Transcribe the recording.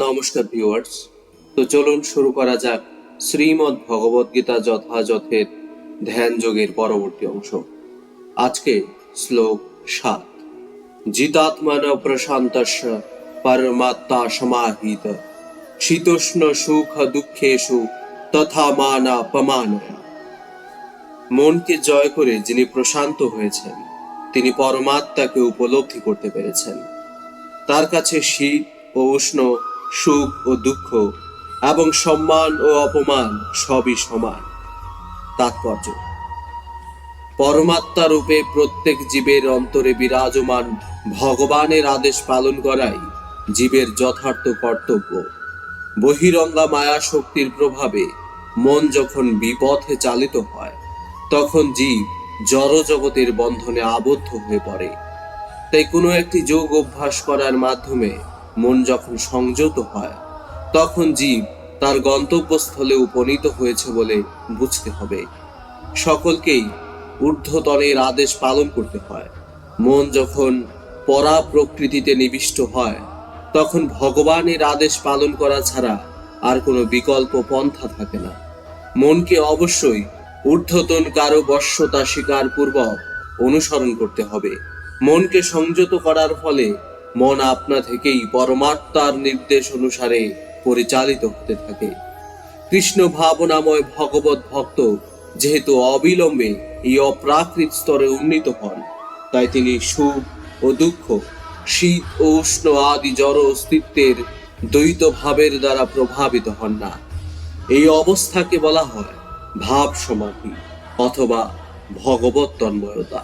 নমস্কার ভিউয়ার্স। তো চলুন শুরু করা যাক শ্রীমদ্ ভগবদ গীতা যথাযথের ধ্যান যোগের পরবর্তী অংশ। আজকে শ্লোক সাত। জিতাত্মন প্রশান্তস্য পরমাত্মা সমাহিত। শীতোষ্ণ সুখ দুঃখেষু তথা মানা পমানয়া মনকে জয় করে যিনি প্রশান্ত হয়েছেন, তিনি পরমাত্মাকে উপলব্ধি করতে পেরেছেন। তার কাছে শীত ও উষ্ণ সুখ ও দুঃখ এবং সম্মান ও অপমান সবই সমান। তাৎপর্য। পরমাত্মা রূপে প্রত্যেক জীবের অন্তরে বিরাজমান ভগবানের আদেশ পালন করাই জীবের যথার্থ কর্তব্য। বহিরঙ্গা মায়া শক্তির প্রভাবে মন যখন বিপথে চালিত হয়, তখন জীব জড় জগতের বন্ধনে আবদ্ধ হয়ে পড়ে। তাই কোনো একটি যোগ অভ্যাস করার মাধ্যমে মন যখন সংযত হয়, তখন জীব তার গন্তব্যস্থলে উপনীত হয়েছে বলে বুঝতে হবে। সকলকেই ঊর্ধ্বতনের আদেশ পালন করতে হয়। মন যখন পরা প্রকৃতিতে নিবিষ্ট হয়, তখন ভগবানের আদেশ পালন করা ছাড়া আর কোনো বিকল্প পন্থা থাকে না। মনকে অবশ্যই ঊর্ধ্বতন কারও বশ্যতা স্বীকার পূর্বক অনুসরণ করতে হবে। মনকে সংযত করার ফলে মন আপনা থেকেই পরমাত্মার নির্দেশ অনুসারে পরিচালিত হতে থাকে। কৃষ্ণ ভাবনাময় ভগবত ভক্ত যেহেতু অবিলম্বে এই অপ্রাকৃত স্তরে উন্নীত হন, তাই তিনি সুখ ও দুঃখ, শীত ও উষ্ণ আদি জড় অস্তিত্বের দ্বৈত ভাবের দ্বারা প্রভাবিত হন না। এই অবস্থাকে বলা হয় ভাব সমাধি অথবা ভগবত তন্ময়তা।